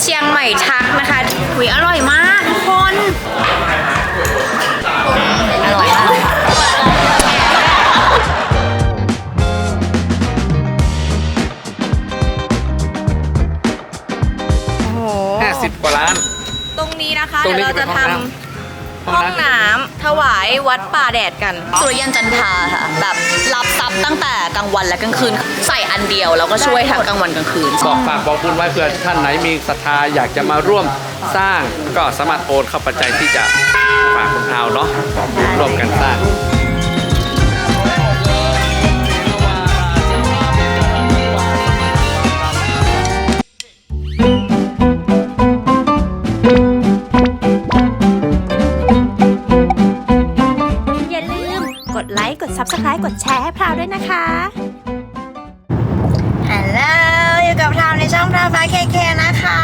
เชียงใหม่ทักนะคะหุยอร่อยมากทุกคนอร่อยมากโอ้โห50กว่าล้าน ตรงนี้นะคะตรงเดี๋นี้ยวเราจะจะทเป็นห้องน้ำำห้องน้ำ ถวายวัดป่าแดดกัน สุริยันจันทราค่ะ แบบรับทรัพย์ตั้งแต่กลางวันและกลางคืน ใส่อันเดียวแล้วก็ช่วยทั้งกลางวันกลางคืน บอกฝากบอกบุญไว้เผื่อท่านไหนมีศรัทธาอยากจะมาร่วมสร้างก็สามารถโอนเข้าปัจจัยที่จะฝากคุณเอาเนาะร่วมกันสร้าง นะคะฮัลโหลอยู่กับพราวในช่องพราวฟ้าเคเคนะคะ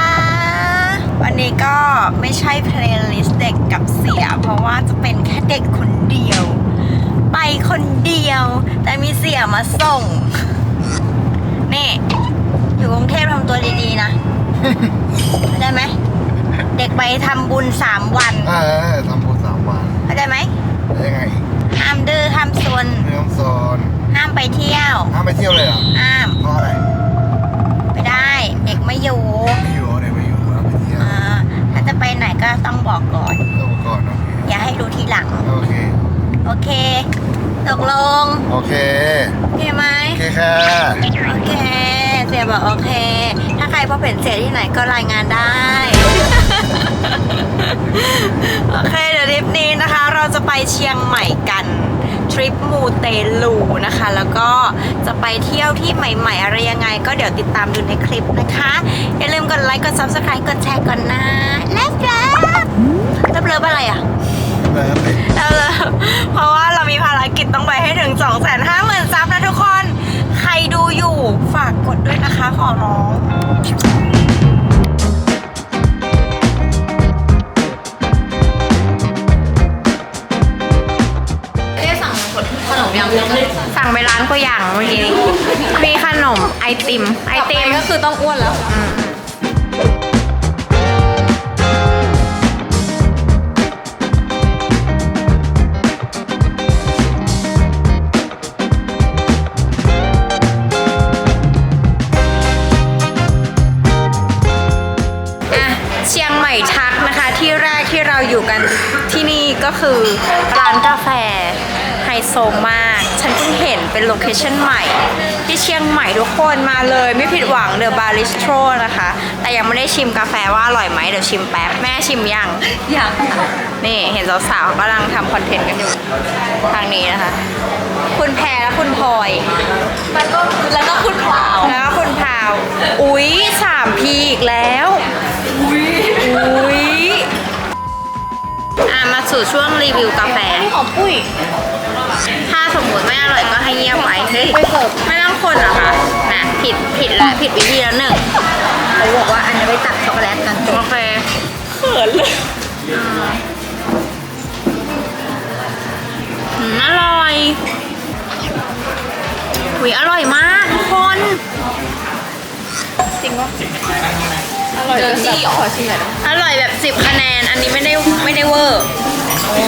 วันนี้ก็ไม่ใช่เพลย์ลิสต์เด็กกับเสีย เพราะว่าจะเป็นแค่เด็กคนเดียว ไปคนเดียว แต่มีเสียมาส่ง นี่อยู่กรุงเทพทำตัวดีๆนะเข้าใจไหม เด็กไปทำบุญสามวันเออทำบุญสามวันเข้าใจไหมได้ยังไงห้ามดื้อห้ามซนไม่ต้องโซน ห้ามไปเที่ยวห้ามไปเที่ยวเลยเหรอห้ามเพราะอะไรไม่ได้เด็กไม่อยู่ไม่อยู่เนี่ยไม่อยู่ห้ามไปเที่ยวอ่าถ้าจะไปไหนก็ต้องบอกก่อนต้องก่อนโอเคอย่าให้ดูทีหลังโอเคโอเคตกลงโอเคโอเคไหมโอเคค่ะโอเคเสียบอกโอเค ถ้าใครพบเห็นเสียที่ไหนก็รายงานได้โอเคเดี๋ยวทริปนี้นะคะ เราจะไปเชียงใหม่กันท ริปมูเตลูนะคะ แล้วก็จะไปเที่ยวที่ใหม่ ๆ อะไรยังไง ก็เดี๋ยวติดตามดูในคลิปนะคะ อย่าลืมกดไลค์ กด subscribe กดแชร์ก่อนนะเลิฟเลิฟเลิฟเลิฟอะไรอะแล้วไปเลิฟเลิฟเพราะว่าเรามีภารกิจต้องไปให้ถึง 2 5 0 0 0 0ซับนะทุกคน ใครดูอยู่ฝากกดด้วยนะคะขอร้อง ไปร้านก็อย่างเมื่อกี้นี้มีขนมไอติม ไอติม ก็คือต้องอ้วนแล้ว อะเชียงใหม่ทักนะคะที่แรกที่เราอยู่กันที่นี่ก็คือร้านกาแฟไฮโซมาก ฉันเพิ่งเห็นเป็นโลเคชั่นใหม่ ที่เชียงใหม่ทุกคนมาเลยไม่ผิดหวังเดอะบาริสโตรนะคะ แต่ยังไม่ได้ชิมกาแฟว่าอร่อยไหมเดี๋ยวชิมแป๊บ แม่ชิมยังอยากนี่เห็นสาวๆกำลังทำคอนเทนต์กันอยู่ทางนี้นะคะ คุณแพรและคุณพลอยแล้วก็แล้วก็คุณเปล่าแล้วก็คุณพาว อุ๊ยสามพีอีกแล้ว อุ๊ยอุ๊ยอะมาสู่ช่วงรีวิวกาแฟหอมปุ้ย ถ้าสมมติไม่อร่อยก็ให้เงียบไว้เฮ้ยไม่ต้องคนเหรอคะนะผิดผิดละผิดวิธีแล้วหนึ่งเขาบอกว่าอันนี้ไปตักช็อกโกแลตกันจโอบเคเขินเลยอืมอร่อยหุยอร่อยมากทุกคนเจอที่ขอชิมหน่อยนะอร่อยแบบสิบคะแนน อันนี้ไม่ได้ไม่ได้เวอร์อ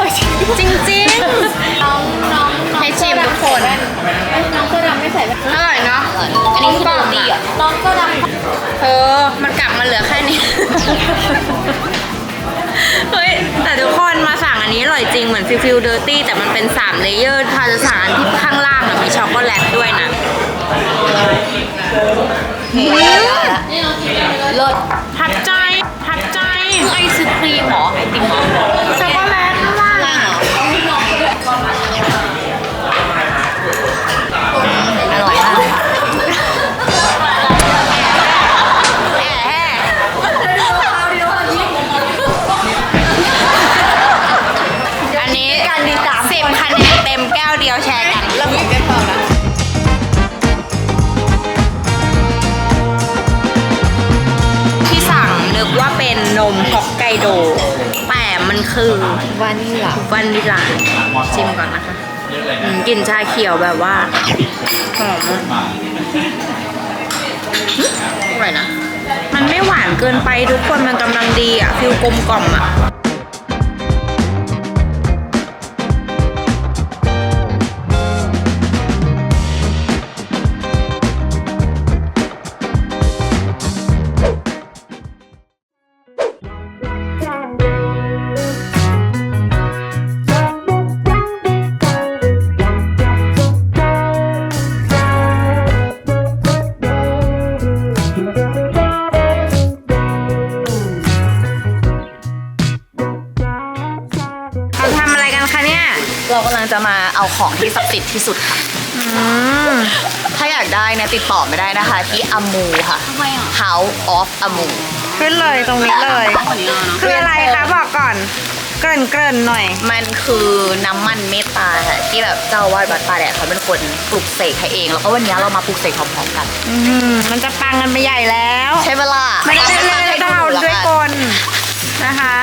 ร่อยจริงจริงจริงน้องน้องๆให้ชิมทุกคนน้องเสื้อดำไม่ใส่แว่นอร่อยเนาะอันนี้คือดีอะน้องเสื้อดำเธอมันกลับมาเหลือแค่นี้เฮ้ยแต่ทุกคนมาสั่งอันนี้อร่อยจริงเหมือนฟิลฟิลเดอร์ตี้แต่มันเป็น3เลเยอร์ถ้าจะสั่งอันที่ข้างล่างอะมีช็อกโกแลตด้วยนะเลิศผัดใจผัดใจไอศครีมเหรอไอติมเหรอช็อก เดียวแชร์กันระบุกันต่อนที่สั่งนึกว่าเป็นนมฮอกไกโด แต่มันคือวานิลลาวันวิลาชิมก่อนนะคะอืกลิ่นชาเขียวแบบว่าหอมอร่อยนะ มันไม่หวานเกินไปทุกคนมันกำลังดีอะฟิลกลมกล่อมอะ ที่ศักดิ์สิทธิ์ที่สุดค่ะอืมถ้าอยากได้เนี่ยติดต่อไม่ได้นะคะ ที่อามูค่ะ House of Amu ขึ้นเลยตรงนี้เลยคืออะไรคะบอกก่อน เกริ่นเกริ่นๆหน่อย มันคือน้ำมันเมตตาค่ะ ที่แบบเจ้าอาวาดวัดป่าแดดเขาเป็นคนปลุกเสกให้เอง แล้วก็วันนี้เรามาปลุกเสกพร้อมๆกัน อืมมันจะปังกันไปใหญ่แล้ว ใช่เวลาไม่ได้เลยให้ต้องเอาละด้วยกันกลนะคะ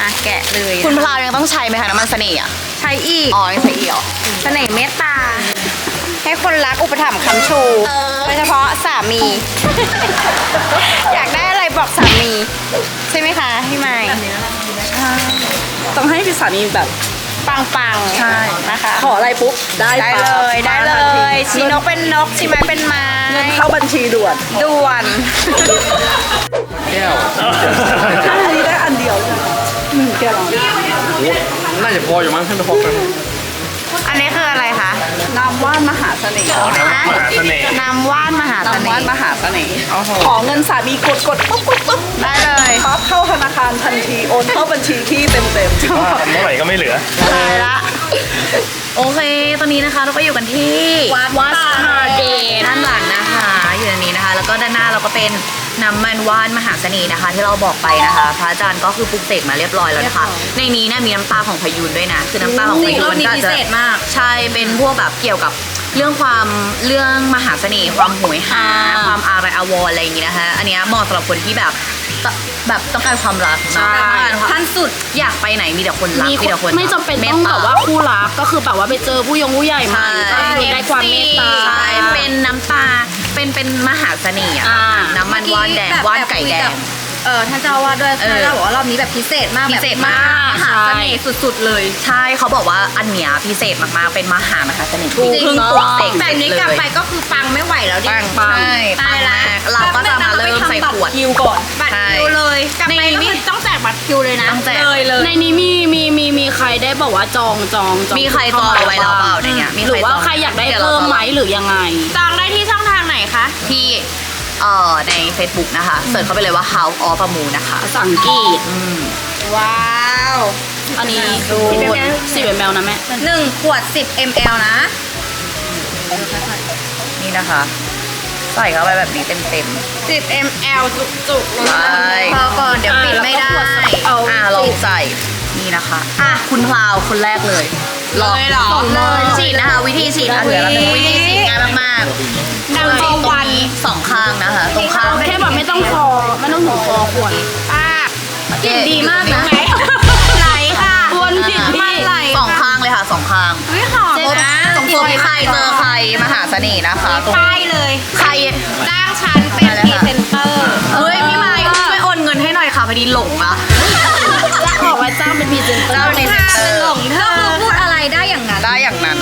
อะแกะเลยคุณพลาวยังต้องใช้ไหมคะน้ำมันเสน่ห์อะใช้อีก อ๋อยังใช้อีกเหรอเสน่ห์เมตตา ให้คนรักอุปถัมภ์คำชูเออโดยเฉพาะสามี อยากได้อะไรบอกสามี ใช่ไหมคะพี่ไม้ต้องให้พี่สามีแบบปังปังๆใช่นะคะขออะไรปุ๊บได้ได้ปั๊บเลยได้เลทันทียชีนกเป็นนกชีไม้เป็นไม้เงินเข้าบัญชีด่วนด่วนแก้วถ้าอันนี้ได้อันเดียวเลยหนึ่งแก้วโอ้ น่าจะพออยู่มั้งท่านพอกันอันนี้คืออะไรคะน้ำว่านมหาเสน่ห์น้ำว่านมหาเสน้ำน่ว่านห์มหาเสน่ห์โอ้โหขอเงินสามีกดกดปุ๊บปุ๊บปุ๊บได้เลยปั๊บเข้าธนาคารทันทีโอนเข้าบัญชีที่เต็มเต็มเมื่อไหร่ก็ไม่เหลือ ตายละโอเค ตอนนี้นะคะเราก็อยู่กันที่วัดป่าเดชด้านหลังนะคะ อยู่ตรงนี้นะคะ แล้วก็ด้านหน้าเราก็เป็น น้ำมันว่านมหาเสน่ห์นะคะ ที่เราบอกไปนะคะ พระอาจารย์ก็คือปลุกเสกมาเรียบร้อยแล้วนะคะ ในนี้เนี่ยมีน้ำตาของพยูนด้วยนะ คือน้ำตาของพยูนมันก็จะใช่เป็นพวกแบบเกี่ยวกับเรื่องความเรื่องมหาเสน่ห์ความโหวยหาความอารัยอาวรณ์อะไรอย่างงี้นะคะ อันเนี้ยเหมาะสำหรับคนที่แบบตแบบต้องการความรักใช่ต้องการความขั้นสุดอยากไปไหนมีแต่คนรักมีมีแต่คนไม่จำเป็นมต้องตแบบว่าคู่รักก็คือแบบว่าไปเจอผู้ยงผู้ใหญ่มาใช่ก็คือได้ความเมตตาใช่เป็นน้ำตา เป็นเป็นมหาเสน่ห์อะอ่าน้ำมันว่านแดงว่านไก่แดง เออท่านเจ้าอาว่าสด้วยเออท่านเจ้าบอกว่ารอบนี้แบบพิเศษมากพิแบบเศษมากมหาเสน่ห์สุดๆเลย ใช่เขาบอกว่าอันเนี้ยพิเศษมากๆเป็นมหามหาเสน่ห์ถูกเพิ่งต้องปลุกเสกแต่นี้กลับไปก็คือปังไม่ไหวแล้วดิ ปังปัง ใช่ตายละปังมากเราก็จะมาเริ่มใส่ขวด คิวก่อน บัตรใช่คิวเลยกลับไปก็คือต้องแจกบัตรคิวเลยนะต้องแจก เลยเลย ในนี้มีมีมีมีใครได้บอกว่าจองจองจองมีใครจองเอาไว้แล้วเปล่าในเนี้ยมีหรือว่าจงใครอยากได้ดี๋วเพิ่มจะ ไหมหรือยังไง จองได้ที่ช่องทางไห นคะที่เอ่อใน Facebook นะคะเสิร์ชเข้าไปเลยว่า House of a m o o นะคะภาษาอังกฤษอืมว้าวอันนี้ดูสิบแมวสิบแมวนะแม่หนึ่งขวด 10 ml นะ นี่นะคะ ใส่เข้าไปแบบนี้เต็ม 10 ml จุกๆเลยใช่ พอก่อนเดี๋ยวปิดไม่ได้เอาๆอ่าลองใส่ นี่นะคะ อะคุณพลาวคนแรกเลยลอง เลยเหรอเลยฉีดนะคะ วิธีฉีดอะเดี๋ยวเราจะวิธีฉีดง่ายมากๆดังคือเบาตรงวันนี้สองข้างนะคะตรงข้างแค่แบบไม่ต้องคอไม่ต้องถึงคอขวดป้ากลิ่นดีมากนะไหลค่ะควรผิดที่มันไหลสองข้างเลยค่ะสองข้างเฮ้ยหอมนะตรงตัวที่ใครเจอใครมหาเสน่ห์นะคะตรงป้ายเลยใครจ้างฉันเป็นพรีเซนเตอร์เฮ้ยพี่ไม้ช่วยโอนเงินให้หน่อยค่ะพอดีหลงละบ อกว่าจ้างเป็นพรีเซนเตอเจ้าร์พรีเซนเตอร์หลงเธอคือพูดอะไรได้อย่างนั้น ได้อย่างนั้น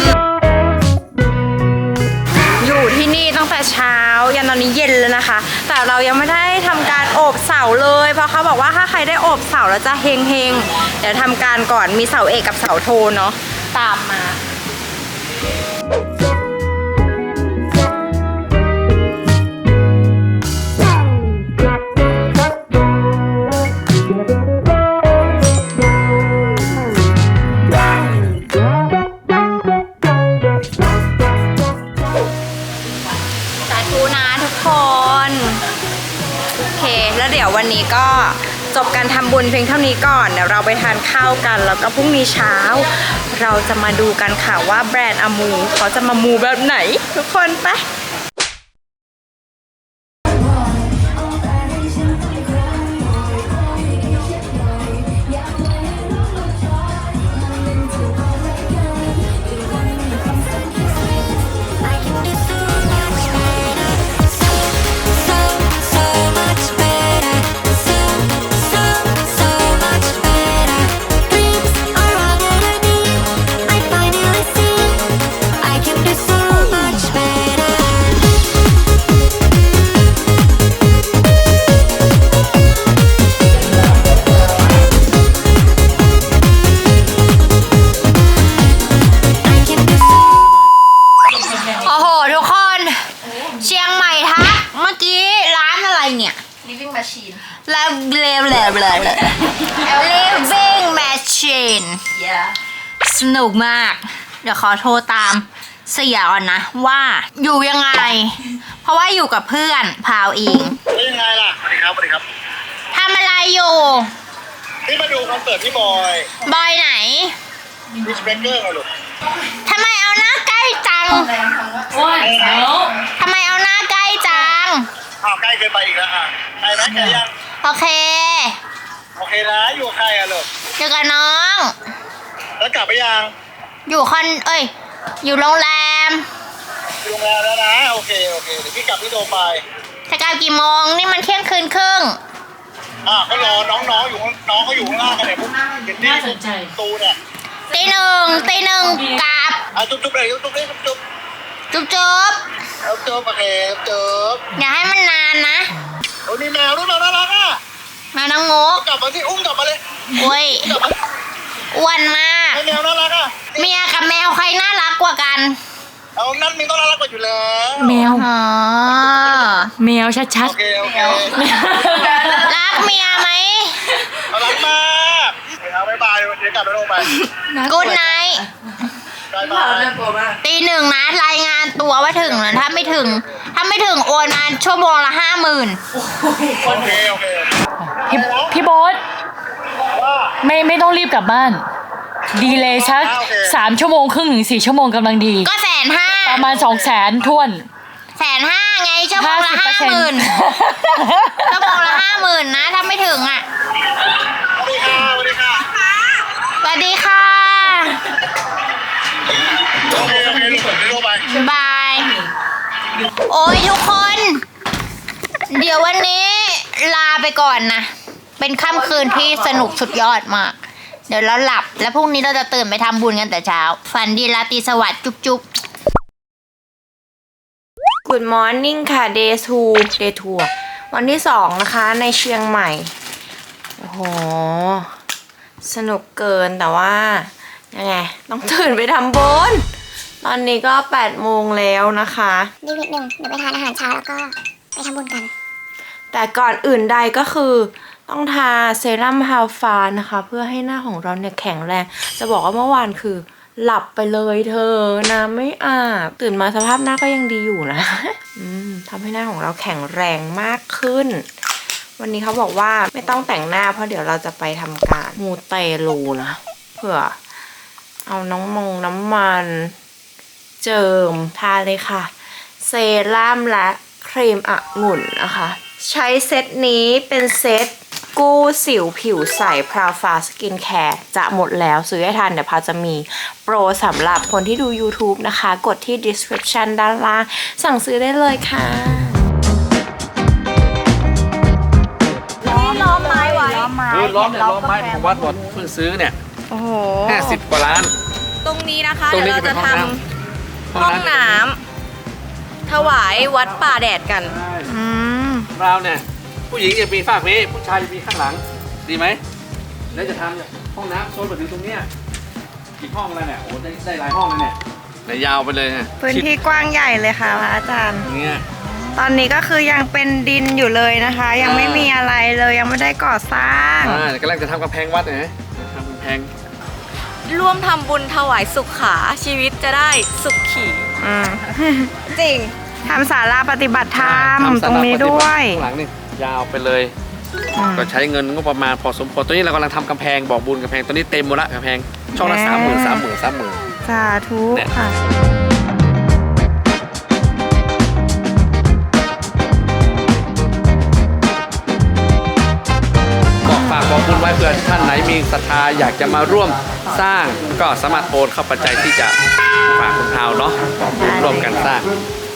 อยู่ที่นี่ตั้งแต่เช้ายันตอนนี้เย็นแล้วนะคะ แต่เรายังไม่ได้ทำการโอบเสาเลย เพราะเขาบอกว่าถ้าใครได้โอบเสาแล้วจะเฮงเฮงๆเดี๋ยวทำการก่อนมีเสาเอกกับเสาโทเนาะตามมา นี้ก่อนเดี๋ยวเราไปทานข้าวกัน แล้วก็พรุ่งนี้เช้า เราจะมาดูกันค่ะว่าแบรนด์อมูเขาจะมามูแบบไหน ทุกคนไป อโทรตามเสียก่อนนะ ว่าอยู่ยังไง เพราะว่าอยู่กับเพื่อนพาวอิงแล้วยังไงล่ะสวัสดีครับสวัสดีครับทำอะไรอยู่นี่มาดูคอนเสิร์ตพี่บอยบอยไหนวิชเบเกอร์ไงลูกทำไมเอาหน้าใกล้จังโอ้ยเดี๋ยวทำไมเอาหน้าใกล้จังอ้าวใกล้เกินไปอีกแล้วอะใครไหมใครยังโอเค โอเคนะอยู่กับใครอะลูกอยู่กับน้อง แล้วกลับไปยัง อยู่คอนเอ้ย อยู่โรงแรมอยู่โรงแรมแล้วนะ โอเค โอเค เดี๋ยวพี่กลับพี่โดไปจะกลับกี่โมง นี่มันเที่ยงคืนครึ่ง อะก็รอน้องๆอยู่ข้างน้องเขาอยู่ข้างล่างกันเนี่ยพวกเห็นที่ตูเนี่ยตีหนึ่งตีหนึ่งกลับ อะจุ๊บจุ๊บเลยจุ๊บจุ๊บเลยจุ๊บจุ๊บจุ๊บจุ๊บจุ๊บจุ๊บโอเคจุ๊บอย่าให้มันนานนะโอ้ยมีแมวด้วยแมวน่ารักอะแมวน้องงกกลับมาที่อุ้มกลับมาเลย โอ้ย กลับมา อ้วนมากให้แมวน่ารักอะเมียกับแมวใครน่ารักกว่ากัน เอานั่นมีต้องน่ารักกว่าอยู่แล้วแมว อ๋อ แมวชัดโอเคโอเครักเมียไหมน่ารักมากเอาบ๊ายบายเดี๋ยวกลับไปโรงพยาบาลกูดไนท์บ๊ายบายตีหนึ่งนะรายงานตัวว่าถึงนะถ้าไม่ถึง ถ้าไม่ถึงโอนมาชั่วโมงละห้าหมื่นโอเคโอเคๆพี่พี่โบ๊ทว่า ไม่ไม่ต้องรีบกลับบ้าน ดีเลยสักอ่าโอเคสามชั่วโมงครึ่งถึงสี่ชั่วโมงกำลังดี ก็แสนห้าประมาณสองแสนท่วนแสนห้าไงชั่วโมห้างละสิบเปอห้าร์เซ็นหมื่นต์ชั่วโมงละห้าหมื่นนะถ้าไม่ถึงอะสวัสดีค่ะสวัสดีค่ะสวัสดีค่ะโอเคโอเคลูกเดี๋ยวโทรไปบ๊ายบาย โอ้ยทุกคน เดี๋ยววันนี้ลาไปก่อนนะ เป็นค่ำคืนที่สนุกสุดยอดมาก เดี๋ยวเราหลับ แล้วพรุ่งนี้เราจะตื่นไปทำบุญกันแต่เช้า ฝันดีราตรีสวัสดิ์จุ๊บจุ๊บ Good morning ค่ะ day two day two วันที่สองนะคะในเชียงใหม่ โอ้โห สนุกเกินแต่ว่า ยังไง ต้องตื่นไปทำบุญตอนนี้ก็8โมงแล้วนะคะ รีบนิดนึงเดี๋ยวไปทานอาหารเช้าแล้วก็ไปทำบุญกัน แต่ก่อนอื่นใดก็คือ ต้องทาเซรั่มฮาฟานะคะ เพื่อให้หน้าของเราเนี่ยแข็งแรง จะบอกว่าเมื่อวานคือหลับไปเลยเธอน้ำไม่อาบตื่นมาสภาพหน้าก็ยังดีอยู่นะทำให้หน้าของเราแข็งแรงมากขึ้น วันนี้เขาบอกว่าไม่ต้องแต่งหน้าเพราะเดี๋ยวเราจะไปทำการมูเตลูนะเผื่อ เอาน้องมงน้ำมัน เจิมทาเลยค่ะ เซรั่มและครีมองุ่นนะคะ ใช้เซตนี้เป็นเซต กู้สิวผิวใสพราวฟาสกินแคร์จะหมดแล้วซื้อให้ทันเดี๋ยวพาจะมีโปรสำหรับคนที่ดู YouTube นะคะ กดที่ description ด้านล่าง สั่งซื้อได้เลยค่ะล้อมไม้ไว้ล้อมไม้คือล้อมเนี่ยล้อมไม้ของวัดหมดเพิ่งซื้อเนี่ยโอ้โหห้าสิบกว่าล้าน ตรงนี้นะคะ ตรงเดี๋ยวนี้เราจะเป็จะนทห้องน้ำำห้องน้ำถวายวัดป่าแดดกัน อืม เราเนี่ย ผู้หญิงจะมีฝากนี้ผู้ชายจะมีข้างหลัง ดีไหม แล้วจะทำเนี่ยห้องน้ำโซนแบบนี้ตรงเนี้ยกี่ห้องแล้วเนี่ย โอ้ได้ได้หลายห้องเลยเนี่ยแต่ยาวไปเลยเนี่ยพื้นที่กว้างใหญ่เลยค่ะพระอาจารย์อย่างเงี้ยตอนนี้ก็คือยังเป็นดินอยู่เลยนะคะ ยังไม่มีอะไรเลยยังไม่ได้ก่อสร้างอ่ากำลังจะทำกำแพงวัดเนี่ยนะทำกำแพง ร่วมทำบุญถวายสุขขาชีวิตจะได้สุขขี่อืมจริงทำศาลาปฏิบัติธรรมทำตรงนี้ด้วย ข้างหลังนี่ ยาวไปเลยอืมก็ใช้เงินงบประมาณพอสมควรตอนนี้เรากำลังทำกำแพงบอกบุญกำแพงตอนนี้เต็มหมดละกำแพงช่องละแหมสามหมื่นสามหมื่นสามหมื่น สาธุเนี่ย ค่ะ ก็ฝากบอกบุญไว้เผื่อท่านไหนมีศรัทธาอยากจะมาร่วมสร้างก็สามารถโอนเข้าปัจจัยที่จะฝากคุณพาวเนาะบอกบุญร่วมกันสร้าง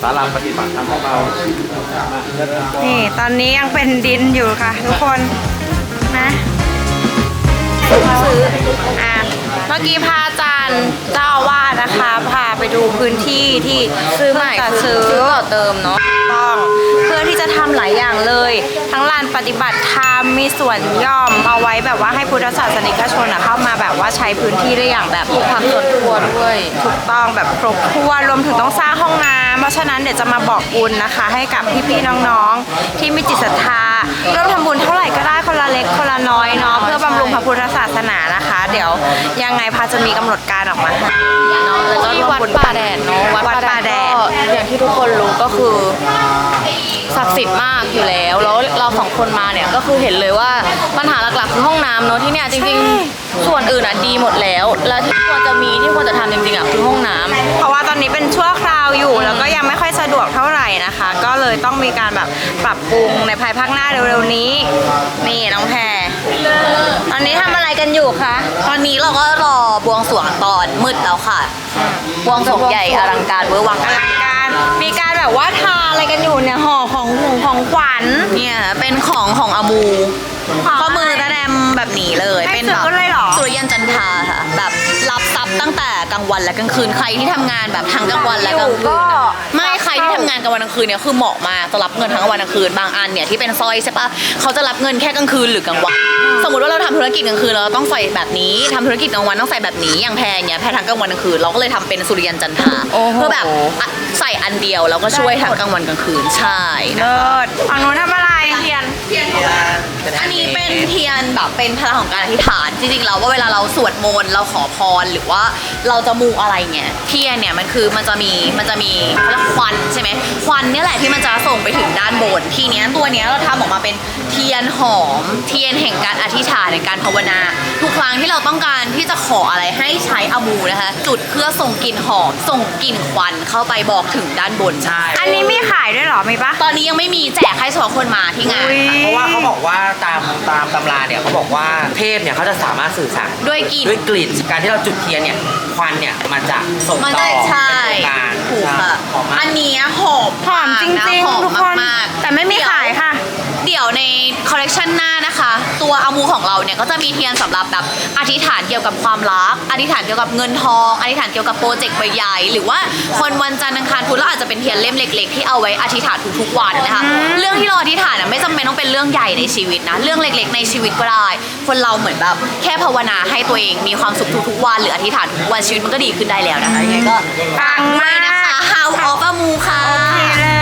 ศาลาปฏิบัติธรรมของเรามาเริ่มต้นนี่ตอนนี้ยังเป็นดินอยู่ค่ะ ทุกคนนะซื้ออะเมื่อกี้พระอาจารย์เจ้าอาวาสนะคะ พาไปดูพื้นที่ที่ซื้อใหม่เพิ่งจะซื้อซื้อต่อเติมเนาะต้องเพื่อที่จะทำหลายอย่างเลย ทั้งลานปฏิบัติธรรมมีสวนหย่อมเอาไว้แบบว่าให้พุทธศาสนิกชนอะเข้ามาแบบว่าใช้พื้นที่ได้อย่างแบบมีความส่วนตัวด้วย ถูกต้องแบบครบถ้วนรวมถึงต้องสร้างห้องน้ำ เพราะฉะนั้นเดี๋ยวจะมาบอกบุญนะคะ ให้กับพี่ๆน้องๆ ที่มีจิตศรัทธาร่วมทำบุญเท่าไหร่ก็ได้คนละเล็กคนละน้อยเนาะเพื่อบำรุงพระพุทธศาสนานะคะ เดี๋ยวยังไงพาจะมีกำหนดการออกมาให้เนาะแล้วก็ที่วัดป่าแดดเนาะวัดป่าแดดก็อย่างที่ทุกคนรู้ก็คือศักดิ์สิทธิ์มากอยู่แล้วแล้วเราสองคนมาเนี่ยก็คือเห็นเลยว่าปัญหาหลักๆคือห้องน้ำเนาะที่เนี่ยจริงๆ ส่วนอื่นอะดีหมดแล้วแล้วที่ ควรจะมีที่ควรจะทำจริงๆอะคือห้องน้ำเพราะว่าตอนนี้เป็นชั่วคราวอยู่ แล้วก็ยังไม่ค่อยสะดวกเท่าไหร่นะคะ ก็เลยต้องมีการแบบปรับปรุงในภายภาคหน้าเร็วๆนี้ นี่น้องแพรตอนนี้ทำอะไรกันอยู่คะ ตอนนี้เราก็รอบวงสรวงตอนมืดแล้วค่ะบวงสรวงใหญ่อลังการเวอร์วังอลังการ มีการแบบว่าทาอะไรกันอยู่เนี่ยห่อของหูของขวัญเนี่ยเป็นของของอามูข้อมือตะแดมแบบนี้เลยให้เป็นแบบ สุริยันจันทาค่ะ แบบรับทรัพย์ ตั้งแต่กลางวันและกลางคืนใครที่ทำงานแบบทั้งกลางวันและกลางคืนก็อะไม่ใครที่ทำงานกลางวันกลางคืนเนี่ยคือเหมาะมากจะรับเงินทั้งกลางวันกลางคืนบางอันเนี่ยที่เป็นสร้อยใช่ปะเขาจะรับเงินแค่กลางคืนหรือกลางวันสมมติว่าเราทำธุรกิจกลางคืนเราต้องใส่แบบนี้ทำธุรกิจกลางวันต้องใส่แบบนี้อย่างแพงเนี่ยแพงทั้งกลางวันกลางคืนเราก็เลยทำเป็นสุริยันจันทราโอ้โหเพื่อแบบอะใส่อันเดียวแล้วก็ช่วยทั้งกลางวันกลางคืนใช่นะเลิศฝั่งนู้นทำอะไรเทียนอันนี้เป็นเทียนแบบเป็นพลังของการอธิษฐานจริงๆแล้วว่าเวลาเราสวดมนต์เราขอพรหรือว่าเราจะมูอะไรเงี้ยเทียนเนี่ยมันคือมันจะมีมันจะมีเขาเรียกควันใช่ไหมควันเนี่ยแหละที่มันจะส่งไปถึงด้านบนทีเนี้ยตัวเนี้ยเราทำออกมาเป็นเทียนหอม เทียนแห่งการอธิษฐานในการภาวนา ทุกครั้งที่เราต้องการที่จะขออะไรให้ใช้อามูนะคะ จุดเพื่อส่งกลิ่นหอม ส่งกลิ่นควันเข้าไปบอกถึงด้านบนใช่อันนี้มีขายด้วยเหรอมีปะตอนนี้ยังไม่มีแจกให้เฉพาะคนมาที่งานอุ๊ยค่ะเพราะว่าเขาบอกว่าตามตามตำราเนี่ยเขาบอกว่าเทพเนี่ยเขาจะสามารถสื่อสารด้วยกลิ่นด้วยกลิ่นการที่เราจุดเทียนเนี่ยควันเนี่ยมันจะส่งมันต่อได้ใช่เป็นการถูกค่ะหอมมาอักนเนี้ยหอมหอมจริงากนะหอๆมทุกคนมากๆแต่ไม่มีขายค่ะ เดี๋ยวในคอลเลกชันหน้านะคะ ตัวอามูของเราเนี่ยก็จะมีเทียนสำหรับแบบอธิษฐานเกี่ยวกับความรัก อธิษฐานเกี่ยวกับเงินทอง อธิษฐานเกี่ยวกับโปรเจกต์ใหญ่ๆหรือว่าคนวันจันทร์อังคารพุธเราอาจจะเป็นเทียนเล่มเล็ก ๆ ที่เอาไว้อธิษฐานทุกๆวันนะคะ เรื่องที่เราอธิษฐานน่ะไม่จำเป็นต้องเป็นเรื่องใหญ่ในชีวิตนะ เรื่องเล็กๆ ในชีวิตก็ได้ คนเราเหมือนแบบแค่ภาวนาให้ตัวเองมีความสุขทุกๆวันหรืออธิษฐานทุกวันชีวิตมันก็ดีขึ้นได้แล้วนะคะยังไงก็ปังมากด้วยนะคะ How of a Mu ค่ะนี่เลย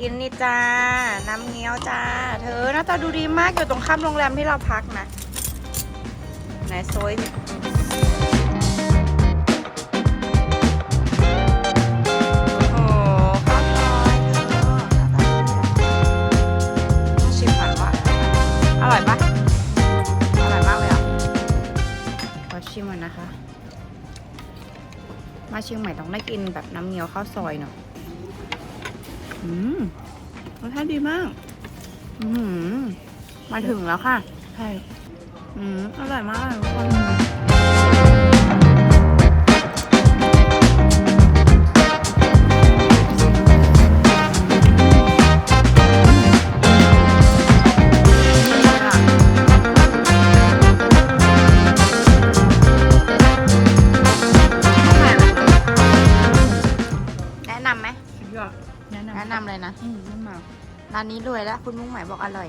กินนี่จ้า น้ำเงี้ยวจ้า เธอหน้าตาดูดีมากอยู่ตรงข้ามโรงแรมที่เราพักนะ ไหนโซยโอ้โหข้าวซอยเธอน่าชิมก่อนว่าอร่อยปะอร่อยมากเลยอะขอชิมหน่อยนะคะ มาเชียงใหม่ต้องได้กินแบบน้ำเงี้ยวข้าวซอยเนาะ อืมรสชาติดีมาก อืมมาถึงแล้วค่ะ ใช่ อืมอร่อยมากทุกคน เลยนะอืมไม่มาร้านนี้รวยแล้ว คุณมุ่งหมายบอกอร่อย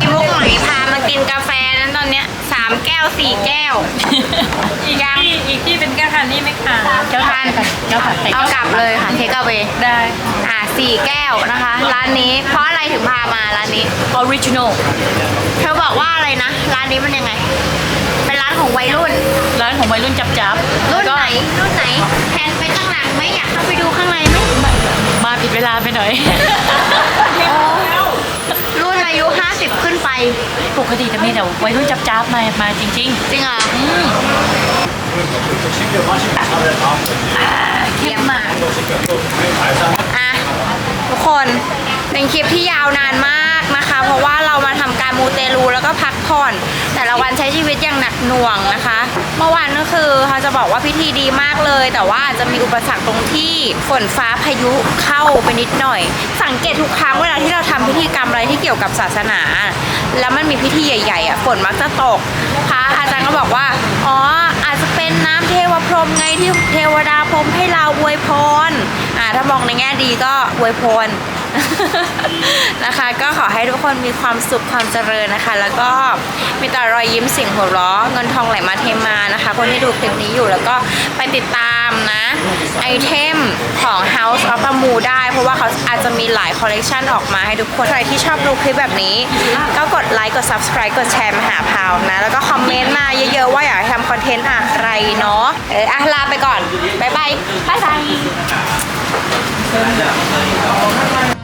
พี่มุกหมายพามากินกาแฟนั้นตอนเนี้ยสามแก้วสี่แก้ว อีกที่อีกที่เป็นแก้วทานนี่ไหมคะเจ้าทานแก้วผัดไข่เอากลับเลยค่ะเทคเอาเวได้ อ่าสี่แก้ว นะคะ ร้านนี้เพราะอะไรถึงพามาร้านนี้ออริจินอลเธอบอกว่าอะไรนะ ร้านนี้มันยังไง เป็นร้านของวัยรุ่น ร้านของวัยรุ่นจับจับรุ่นไหน รุ่นไหนแทนไปข้างหลังไหมอยากเข้าไปดูข้างในไหมมาผิดเวลาไปหน่อย รุ่นอายุ 50 ขึ้นไป ปกติจะมีแต่วัยรุ่นจับจับมามาจริงจริงเหรอเยี่ยมมากอะทุก คนเป็นคลิปที่ยาวนานมากนะคะ เพราะว่าเรามาทำการมูเตลูแล้วก็พักผ่อน แต่ละวันใช้ชีวิตอย่างหนักหน่วงนะคะ เมื่อวานก็คือเขาจะบอกว่าพิธีดีมากเลย แต่ว่าอาจจะมีอุปสรรคตรงที่ฝนฟ้าพายุเข้าไปนิดหน่อย สังเกตทุกครั้งเวลาที่เราทำพิธีกรรมอะไรที่เกี่ยวกับศาสนา แล้วมันมีพิธีใหญ่ๆอะฝนมักจะตกพระอาจารย์ก็บอกว่าอ๋ออาจจะเป็นน้ำเทวพรหมไงที่เทวดาพรหมให้เราอวยพร ถ้ามองในแง่ดีก็อวยพรนะคะก็ขอให้ทุกคนมีความสุขความเจริญนะคะ แล้วก็มีแต่รอยยิ้มสิ่งหัวเราะเงินทองไหลมาเทมานะคะ คนที่ดูคลิปนี้อยู่แล้วก็ไปติดตามนะไอเทมของ House of a m o ได้ เพราะว่าเขาอาจจะมีหลายคอลเลกชันออกมาให้ทุกคน ใครที่ชอบดูคลิปแบบนี้ ก็กดไลค์กด subscribe กดแชร์มาหาพาวนะ แล้วก็คอมเมนต์มาเยอะๆ ว่าอยากทำคอนเทนต์อะไรเนาะเอออะลาไปก่อน บ๊ายบายบ๊ายบาย เส้นอย่างไรครับ